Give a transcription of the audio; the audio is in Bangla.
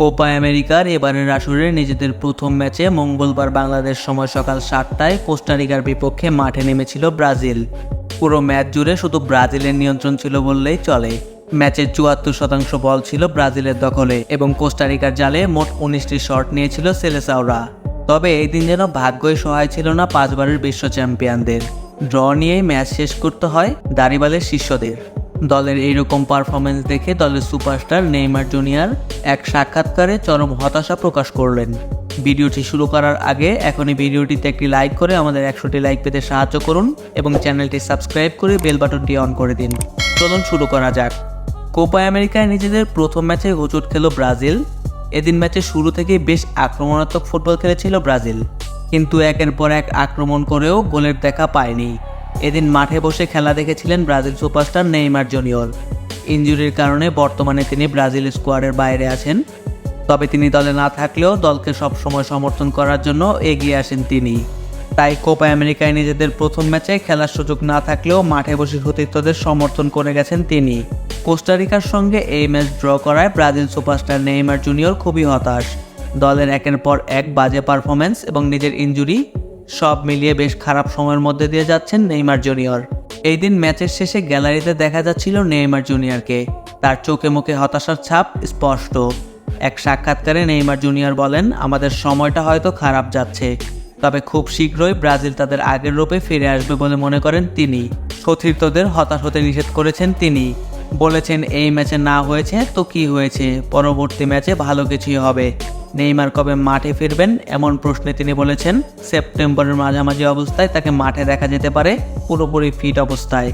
কোপা আমেরিকার এবারের আসরে নিজেদের প্রথম ম্যাচে মঙ্গলবার বাংলাদেশ সময় সকাল সাতটায় কোস্টারিকার বিপক্ষে মাঠে নেমেছিল ব্রাজিল। পুরো ম্যাচ জুড়ে শুধু ব্রাজিলের নিয়ন্ত্রণ ছিল বললেই চলে। ম্যাচের চুয়াত্তর শতাংশ বল ছিল ব্রাজিলের দখলে এবং কোস্টারিকার জালে মোট উনিশটি শট নিয়েছিল সেলেসাওরা। তবে এই দিন যেন ভাগ্যই সহায় ছিল না পাঁচবারের বিশ্ব চ্যাম্পিয়নদের। ড্র নিয়েই ম্যাচ শেষ করতে হয় দাড়িবালের শিষ্যদের। দলের এইরকম পারফরমেন্স দেখে দলের সুপারস্টার নেইমার জুনিয়র এক সাক্ষাৎকারে চরম হতাশা প্রকাশ করলেন। ভিডিওটি শুরু করার আগে এখনই ভিডিওটিতে একটি লাইক করে আমাদের একশোটি লাইক পেতে সাহায্য করুন এবং চ্যানেলটি সাবস্ক্রাইব করে বেল বাটনটি অন করে দিন। চলুন শুরু করা যাক। কোপা আমেরিকায় নিজেদের প্রথম ম্যাচে হোঁচট খেল ব্রাজিল। এদিন ম্যাচের শুরু থেকেই বেশ আক্রমণাত্মক ফুটবল খেলেছিল ব্রাজিল। কিন্তু একের পর এক আক্রমণ করেও গোলের দেখা পায়নি। এদিন মাঠে বসে খেলা দেখেছিলেন ব্রাজিল সুপারস্টার নেইমার জুনিয়র। ইনজুরির কারণে বর্তমানে তিনি ব্রাজিল স্কোয়াডের বাইরে আছেন। তবে তিনি দলে না থাকলেও দলকে সবসময় সমর্থন করার জন্য এগিয়ে আসেন তিনি। তাই কোপা আমেরিকায় নিজেদের প্রথম ম্যাচে খেলার সুযোগ না থাকলেও মাঠে বসে সতীর্থদের সমর্থন করে গেছেন তিনি। কোস্টারিকার সঙ্গে এই ম্যাচ ড্র করায় ব্রাজিল সুপারস্টার নেইমার জুনিয়র খুবই হতাশ। দলের একের পর এক বাজে পারফরমেন্স এবং নিজের ইনজুরি সব মিলিয়ে বেশ খারাপ সময়ের মধ্যে দিয়ে যাচ্ছেন নেইমার জুনিয়র। এই দিন ম্যাচের শেষে গ্যালারিতে দেখা যাচ্ছিল নেইমার জুনিয়রকে। তার চোখে মুখে হতাশার ছাপ স্পষ্ট। এক সাক্ষাৎকারে নেইমার জুনিয়র বলেন, আমাদের সময়টা হয়তো খারাপ যাচ্ছে। তবে খুব শীঘ্রই ব্রাজিল তাদের আগের রূপে ফিরে আসবে বলে মনে করেন তিনি। সতীর্থদের হতাশ হতে নিষেধ করেছেন তিনি। বলেছেন, এই ম্যাচে না হয়েছে তো কি হয়েছে? পরবর্তী ম্যাচে ভালো কিছুই হবে। নেইমার কবে মাঠে ফিরবেন এমন প্রশ্নে তিনি বলেছেন, সেপ্টেম্বরের মাঝামাঝি অবস্থায় তাকে মাঠে দেখা যেতে পারে, পুরোপুরি ফিট অবস্থায়।